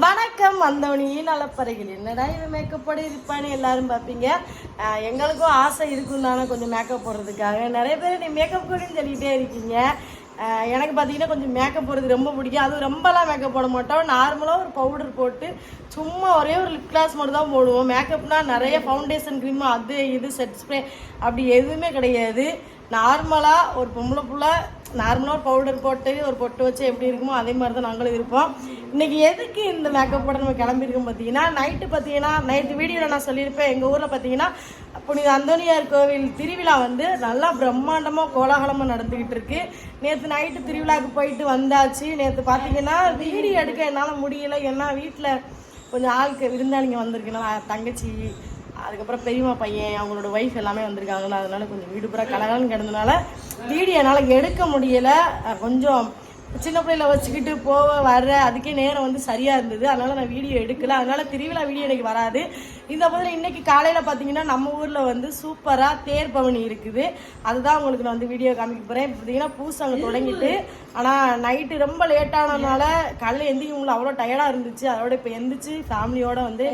வணக்கம் வந்தவனி. நலப்பறைகள் என்னடா இவன் மேக்கப் போட இருப்பான்னு எல்லாரும் பார்ப்பீங்க. எங்களுக்கும் ஆசை இருக்கும் தானே கொஞ்சம் மேக்கப் போடுறதுக்காக. நிறைய பேர் நீ மேக்கப் கூடன்னு சொல்லிகிட்டே இருக்கீங்க. எனக்கு பார்த்தீங்கன்னா கொஞ்சம் மேக்கப் போடுறது ரொம்ப பிடிக்கும். அதுவும் ரொம்பலாம் மேக்கப் போட மாட்டோம். நார்மலாக ஒரு பவுடர் போட்டு சும்மா ஒரே ஒரு லிப் கிளாஸ் மட்டும் தான் போடுவோம். மேக்கப்னால் நிறைய ஃபவுண்டேஷன் க்ரீம் அது இது செட் ஸ்ப்ரே அப்படி எதுவுமே கிடையாது. நார்மலாக ஒரு பொம்பளை புள்ள நார்மலாக ஒரு பவுடர் போட்டு ஒரு பொட்டு வச்சு எப்படி இருக்குமோ அதே மாதிரி தான் நாங்களும் இருப்போம். இன்னைக்கு எதுக்கு இந்த மேக்கப்போட நம்ம கிளம்பியிருக்கோம் பார்த்தீங்கன்னா நைட்டு பார்த்தீங்கன்னா நைட்டு வீடியோவில் நான் சொல்லியிருப்பேன். எங்கள் ஊரில் பார்த்தீங்கன்னா புனித அந்தோனியார் கோவில் திருவிழா வந்து நல்லா பிரம்மாண்டமாக கோலாகலமாக நடந்துக்கிட்டு இருக்கு. நேற்று நைட்டு திருவிழாவுக்கு போயிட்டு வந்தாச்சு. நேற்று பார்த்தீங்கன்னா வீடியோ எடுக்க என்னால் முடியல. ஏன்னா வீட்டில் கொஞ்சம் ஆளுக்கு விருந்தாளிங்க வந்திருக்குன்னா தங்கச்சி அதுக்கப்புறம் பெரியம்மா பையன் அவங்களோட ஒய்ஃப் எல்லாமே வந்திருக்காங்களா அதனால கொஞ்சம் வீடு பூரா கலகலன்னு கிடந்தனால வீடியோ என்னால் எடுக்க முடியல. கொஞ்சம் சின்ன பிள்ளையில வச்சுக்கிட்டு போக வர அதுக்கே நேரம் வந்து சரியாக இருந்தது. அதனால நான் வீடியோ எடுக்கல. அதனால திருவிழா வீடியோ எனக்கு வராது. இந்த மாதிரி இன்னைக்கு காலையில் பார்த்தீங்கன்னா நம்ம ஊரில் வந்து சூப்பராக தேர் பவனி இருக்குது. அதுதான் உங்களுக்கு நான் வந்து வீடியோ காமிக்க போகிறேன் இப்போ பார்த்தீங்கன்னா தொடங்கிட்டு ஆனால் நைட்டு ரொம்ப லேட்டானதுனால காலையில் எந்திரிக்க முடியல. அவ்வளோ டயர்டாக இருந்துச்சு. அதோட இப்போ எந்திரிச்சு ஃபேமிலியோட வந்து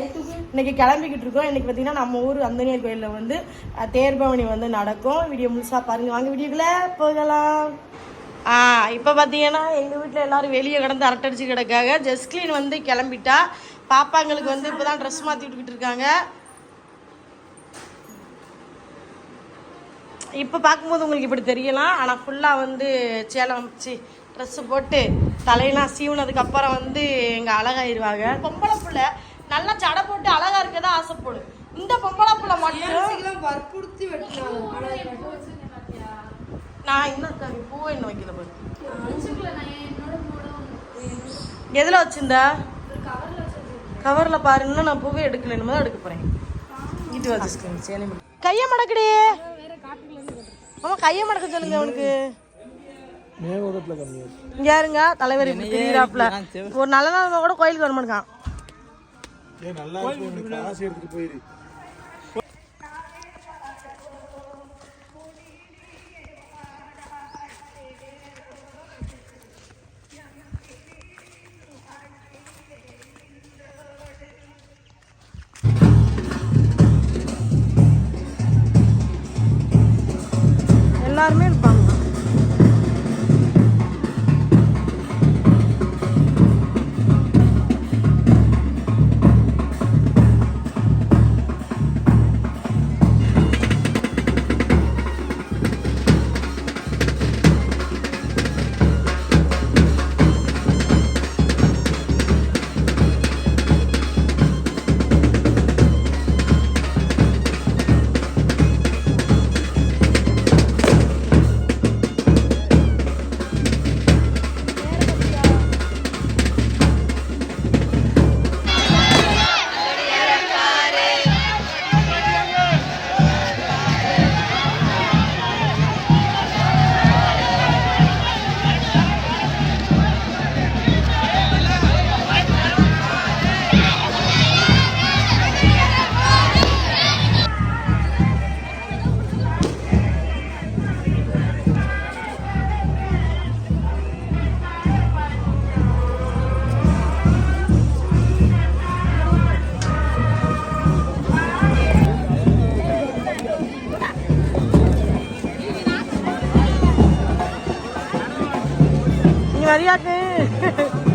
இன்னைக்கு கிளம்பிக்கிட்டு இருக்கோம். இன்னைக்கு பார்த்தீங்கன்னா நம்ம ஊர் அந்தனியர் கோயிலில் வந்து தேர் பவனி வந்து நடக்கும். வீடியோ முழுசாக பாருங்க. வாங்க வீடியோக்குள்ளே போகலாம். இப்போ பார்த்தீங்கன்னா எங்கள் வீட்டில் எல்லாரும் வெளியே கிடந்து அரட்டடிச்சு கிடக்காங்க. ஜஸ்கிலீன் வந்து கிளம்பிட்டா. பாப்பாங்களுக்கு வந்து இப்போ தான் ட்ரெஸ் மாற்றி விட்டுக்கிட்டு இருக்காங்க. இப்போ பார்க்கும்போது உங்களுக்கு இப்படி தெரியலாம். ஆனால் ஃபுல்லாக வந்து சேலம் சி ட்ரெஸ்ஸு போட்டு தலையெல்லாம் சீவுனதுக்கு அப்புறம் வந்து எங்கள் அழகாயிருவாங்க. பொம்பளை புள்ள நல்லா ஜடை போட்டு அழகா இருக்கதான் ஆசைப்படும். இந்த பொம்பளை புள்ள மட்டும் வற்புறுத்தி வெட்டினாங்க. நான் இன்னும் பூவை இன்னும் வைக்கல பாரு எதில் வச்சிருந்தா? கவரில் பாரு இன்னும் நான் பூவே எடுக்கல இனிமே தான் எடுக்க போகிறேன் இது வச்சுக்கோங்க சேனி கையை மடக்கடி. ஆமா கையை மடக்க சொல்லுங்க அவனுக்கு. யாருங்க? தலைவர் இப்படி திரியிறாப்புல. ஒரு நல்ல நாள் கூட கோயிலுக்கு வர மாட்டான் நீ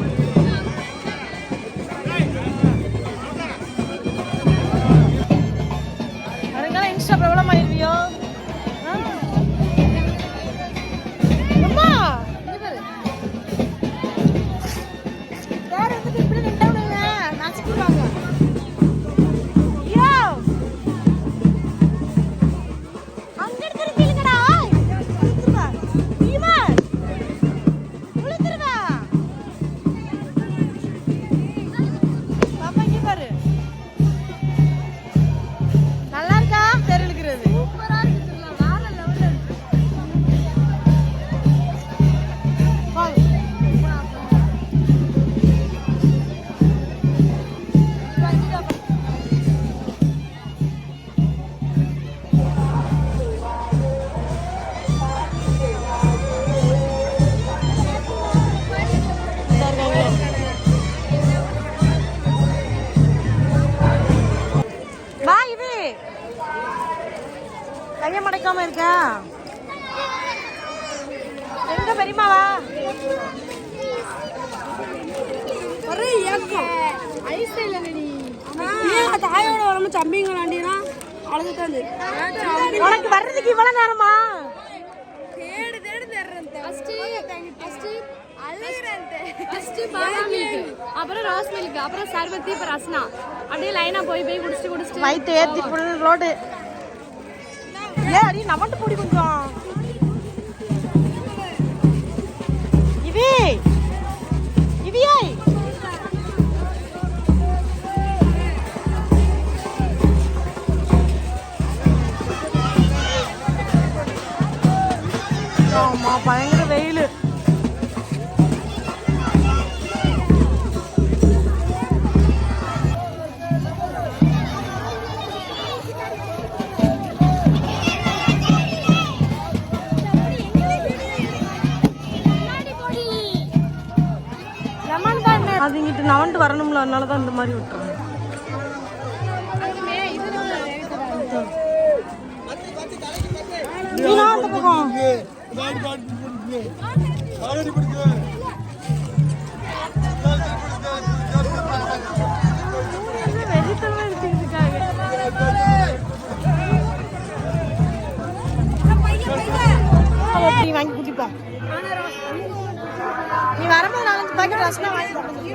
கைய மடக்காம இருக்க? எங்க பெரியமாவா ஒரே ஏக்கம் ஐஸ் இல்லடி தாயோட வரம தம்பிங்க வேண்டினா அழுதுட்டாந்து உனக்கு வர்றதுக்கு இவ்வளவு நேரமா? தேடு தேடு தேடுறேன் ஃபர்ஸ்ட் ஃபர்ஸ்ட் அழுகுறேன் ஃபர்ஸ்ட் பாதாம் மில்க் அப்புறம் ரோஸ் மில்க் அப்புறம் சர்பத்தி அப்புறம் ரஸ்னா அப்படியே லைனா போய் போய் குடிச்சிட்டு குடிச்சிட்டு. வயிற்று ஏத்தி போடு ரோடு ஏ அடி நமட்டு போடி கொஞ்சம். அது நவண்டு வரணும்ல அதனால தான் இந்த மாதிரி விட்டுறோம் நீனா அந்த பக்கம் வரும்போது ரசனா வாங்கி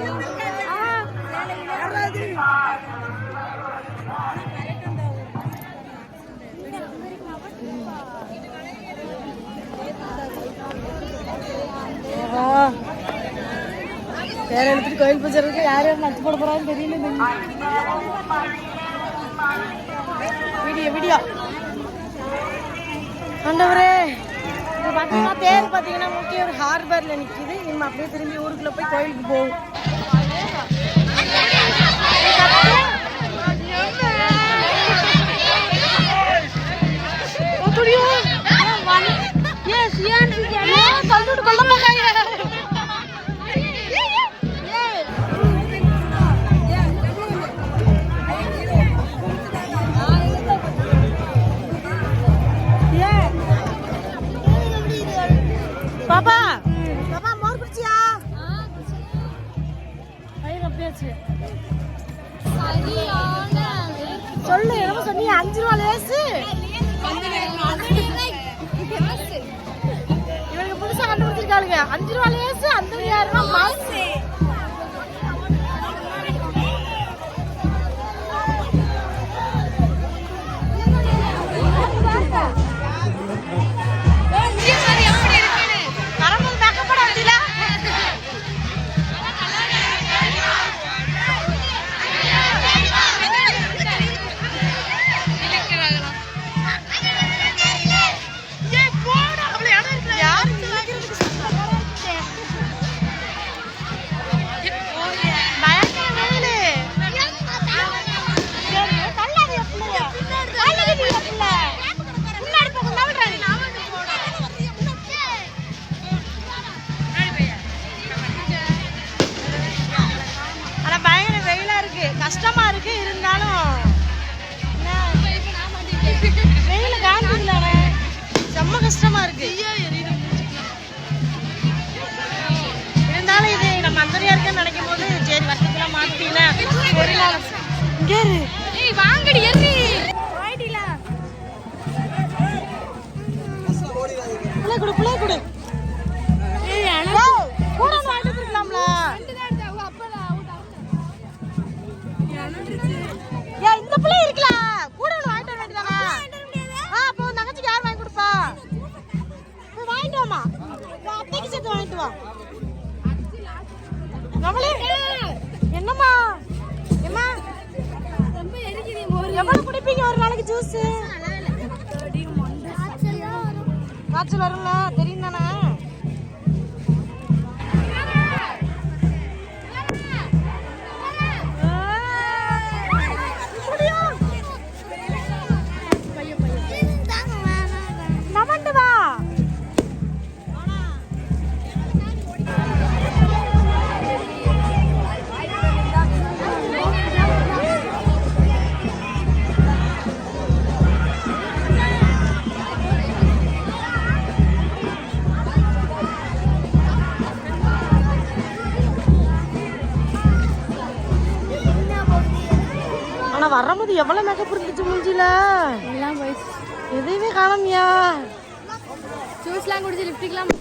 வேற எடுத்துட்டு கோயில் பூஜை இருக்கு யார் யார் நட்டு போட போறான்னு தெரியல வீடியோ வீடியோ ஆண்டவரே இப்போ பார்த்தீங்கன்னா தேர் பார்த்தீங்கன்னா முக்கிய ஹார்பரில் நிற்கிது நம்ம அப்படியே திரும்பி ஊருக்குள்ள போய் கோயிலுக்கு போகும். அந்த ஆயிரம் கஷ்டமா இருக்கு இருந்தாலும். என்ன, வெயில காஞ்சிக்கலானே செம்ம கஷ்டமா இருக்கு. இருந்தாலும் இது நம்ம அந்தரியா இருக்குன்னு நினைக்கும் போது சரி வருஷத்துல மாத்தினா ஒரு நாள் வாங்கடி எறி நான் வரும்போது எவ்வளவு மேக்கப் இருந்துச்சு மூஞ்சில எல்லாம் போயிடுச்சு. எதையுமே காணோமியா? ஜூஸ்லாம் குடிச்சு லிப்டிக்லாம்